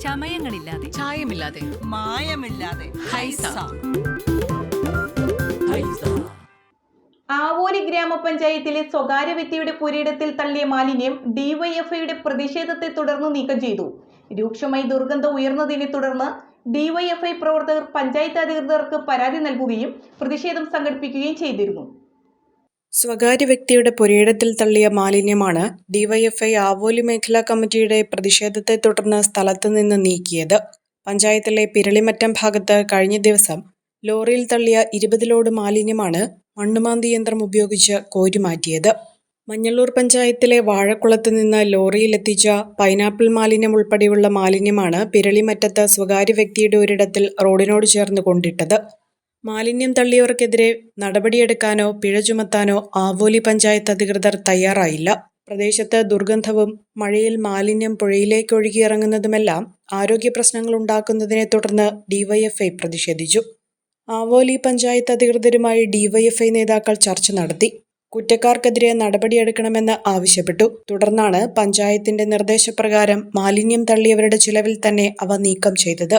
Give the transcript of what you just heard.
ചമയങ്ങളില്ലാതെ. ചായമില്ലാതെ. മായമില്ലാതെ. ഹൈസ. ആവോലി ഗ്രാമപഞ്ചായത്തിലെ സ്വകാര്യ വ്യക്തിയുടെ പുരയിടത്തിൽ തള്ളിയ മാലിന്യം ഡിവൈഎഫ്ഐയുടെ പ്രതിഷേധത്തെ തുടർന്ന് നീക്കം ചെയ്തു. രൂക്ഷമായി ദുർഗന്ധം ഉയർന്നതിനെ തുടർന്ന് ഡിവൈഎഫ്ഐ പ്രവർത്തകർ പഞ്ചായത്ത് അധികൃതർക്ക് പരാതി നൽകുകയും പ്രതിഷേധം സംഘടിപ്പിക്കുകയും ചെയ്തിരുന്നു. സ്വകാര്യ വ്യക്തിയുടെ പുരയിടത്തിൽ തള്ളിയ മാലിന്യമാണ് ഡിവൈഎഫ്ഐ ആവോലി മേഖലാ കമ്മിറ്റിയുടെ പ്രതിഷേധത്തെ തുടർന്ന് സ്ഥലത്ത് നിന്ന് നീക്കിയത്. പഞ്ചായത്തിലെ പിരളിമറ്റം ഭാഗത്ത് കഴിഞ്ഞ ദിവസം ലോറിയിൽ തള്ളിയ ഇരുപത് ലോഡ് മാലിന്യമാണ് മണ്ണുമാന്തി യന്ത്രം ഉപയോഗിച്ച് കോരിമാറ്റിയത്. മഞ്ഞള്ളൂർ പഞ്ചായത്തിലെ വാഴക്കുളത്ത് നിന്ന് ലോറിയിലെത്തിച്ച പൈനാപ്പിൾ മാലിന്യം ഉൾപ്പെടെയുള്ള മാലിന്യമാണ് പിരളിമറ്റത്ത് സ്വകാര്യ വ്യക്തിയുടെ ഒരിടത്തിൽ റോഡിനോട് ചേർന്ന് കൊണ്ടിട്ടത്. മാലിന്യം തള്ളിയവർക്കെതിരെ നടപടിയെടുക്കാനോ പിഴ ചുമത്താനോ ആവോലി പഞ്ചായത്ത് അധികൃതർ തയ്യാറായില്ല. പ്രദേശത്ത് ദുർഗന്ധവും മഴയിൽ മാലിന്യം പുഴയിലേക്ക് ഒഴുകിയിറങ്ങുന്നതുമെല്ലാം ആരോഗ്യ പ്രശ്നങ്ങൾ ഉണ്ടാക്കുന്നതിനെ തുടർന്ന് ഡിവൈഎഫ്ഐ പ്രതിഷേധിച്ചു. ആവോലി പഞ്ചായത്ത് അധികൃതരുമായി ഡിവൈഎഫ്ഐ നേതാക്കൾ ചർച്ച നടത്തി. കുറ്റക്കാർക്കെതിരെ നടപടിയെടുക്കണമെന്ന് ആവശ്യപ്പെട്ടു. തുടർന്നാണ് പഞ്ചായത്തിന്റെ നിർദ്ദേശപ്രകാരം മാലിന്യം തള്ളിയവരുടെ ചിലവിൽ തന്നെ അവ നീക്കം ചെയ്തത്.